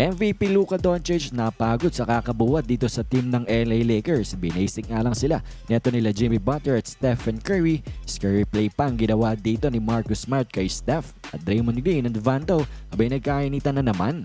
MVP Luka Doncic napagod sa kakabuhat dito sa team ng LA Lakers. Binasic nga lang sila neto nila Jimmy Butler at Stephen Curry. Scary play pa ang ginawa dito ni Marcus Smart kay Steph. At Draymond Green and Vanto abay nagkainitan na naman.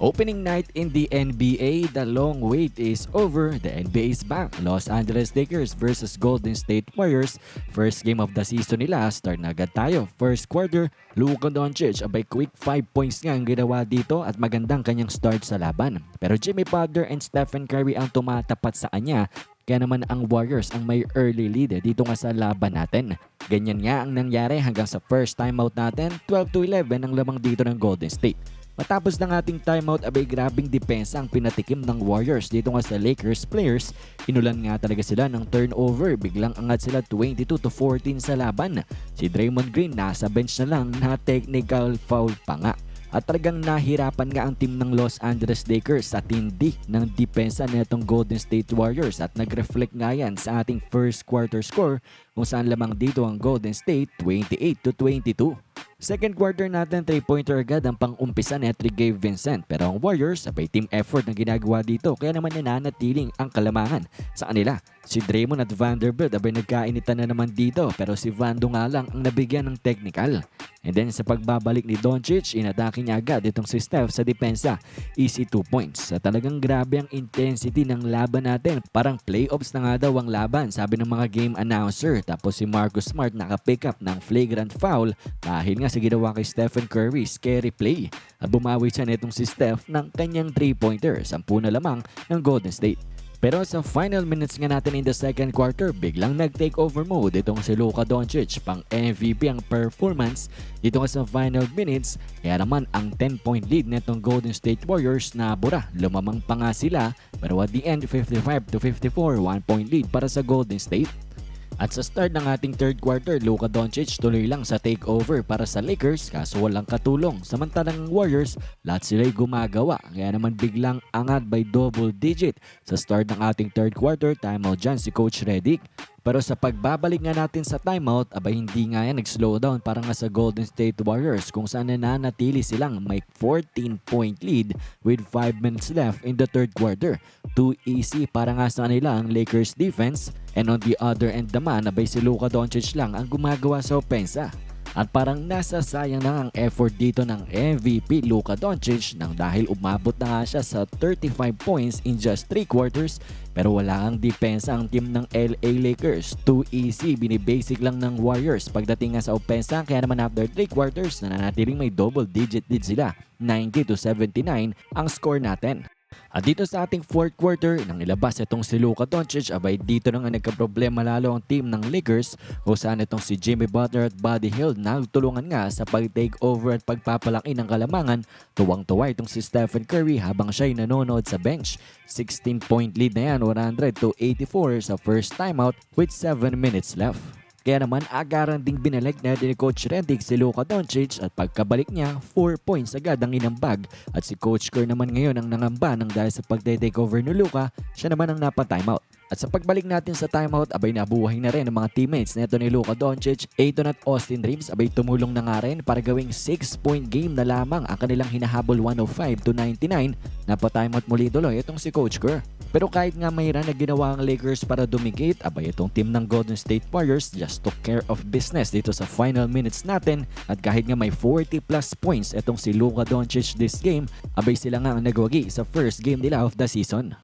Opening night in the NBA, the long wait is over. The NBA is back. Los Angeles Lakers versus Golden State Warriors. First game of the season nila. Start na agad tayo. First quarter, Luka Doncic abay quick 5 points nga ang ginawa dito at magandang kanyang start sa laban. Pero Jimmy Butler and Stephen Curry ang tumatapat sa kanya kaya naman ang Warriors ang may early lead dito nga sa laban natin. Ganyan nga ang nangyari hanggang sa first timeout natin, 12 to 11 ang lamang dito ng Golden State. Matapos ng ating timeout, abay grabing depensa ang pinatikim ng Warriors dito nga sa Lakers players. Inulan nga talaga sila ng turnover. Biglang angat sila 22 to 14 sa laban. Si Draymond Green nasa bench na lang na technical foul pa nga. At talagang nahirapan nga ang team ng Los Angeles Lakers sa tindi ng depensa nitong Golden State Warriors at nag-reflect nga yan sa ating first quarter score kung saan lamang dito ang Golden State 28 to 22. Second quarter natin, 3-pointer agad ang pang-umpisa ni Gabe Vincent. Pero ang Warriors, sabay team effort ang ginagawa dito kaya naman nananatiling ang kalamangan sa kanila. Si Draymond at Vanderbilt abay nagkainitan na naman dito pero si Vando nga lang ang nabigyan ng technical. And then sa pagbabalik ni Doncic, inatake niya agad itong si Steph sa depensa. Easy 2 points. Sa talagang grabe ang intensity ng laban natin. Parang playoffs na nga daw ang laban, sabi ng mga game announcer. Tapos si Marcus Smart naka-pick up ng flagrant foul dahil nga sa ginawa kay Stephen Curry, scary play. At bumawi siya nitong si Steph ng kanyang 3-pointer, 10 na lamang ng Golden State. Pero sa final minutes nga natin in the second quarter, biglang nag-take over mode itong si Luka Doncic pang MVP ang performance dito nga sa final minutes. Kaya naman ang 10-point lead netong Golden State Warriors na bura. Lumamang pa nga sila pero at the end 55 to 54, 1 point lead para sa Golden State. At sa start ng ating third quarter, Luka Doncic tuloy lang sa takeover para sa Lakers kaso walang katulong. Samantalang ang Warriors, lahat sila'y gumagawa. Kaya naman biglang angat by double digit. Sa start ng ating third quarter, timeout dyan si Coach Redick. Pero sa pagbabalik nga natin sa timeout, abay hindi nga yan nag-slow down para nga sa Golden State Warriors kung saan nananatili silang may 14 point lead with 5 minutes left in the third quarter. Too easy para nga sa kanila ang Lakers defense and on the other end naman, abay si Luka Doncic lang ang gumagawa sa opensa. At parang nasasayang na ang effort dito ng MVP Luka Doncic nang dahil umabot na nga siya sa 35 points in just 3 quarters pero wala ang depensa ang team ng LA Lakers. Too easy, binibasic lang ng Warriors pagdating nga sa opensa kaya naman after 3 quarters nananatiling may double digit lead sila. 90 to 79 ang score natin. At dito sa ating fourth quarter, nang ilabas itong si Luka Doncic, abay dito na nga nagka-problema lalo ang team ng Lakers kung saan itong si Jimmy Butler at Buddy Hill nagtulungan nga sa pag-take over at pagpapalaki ng kalamangan. Tuwang-tuwa itong si Stephen Curry habang siya'y nanonood sa bench. 16 point lead na yan, 100 to 84 sa first timeout with 7 minutes left. Kaya naman agaran ding binalik na ni Coach Rendick si Luka Doncic at pagkabalik niya 4 points agad ang inambag at si Coach Kerr naman ngayon ang nangamba nang dahil sa pagte-take over ni Luka, siya naman ang napa-timeout. At sa pagbalik natin sa timeout, abay nabuhay na rin ang mga teammates neto ni Luka Doncic, Aiton at Austin Reeves abay tumulong na nga rin para gawing 6-point game na lamang ang kanilang hinahabol 105 to 99. Napa-timeout muli tuloy itong si Coach Kerr. Pero kahit nga run na ginawa ang Lakers para dumigate, abay itong team ng Golden State Warriors just took care of business dito sa final minutes natin at kahit nga may 40 plus points itong si Luka Doncic this game, abay sila nga ang nagwagi sa first game nila of the season.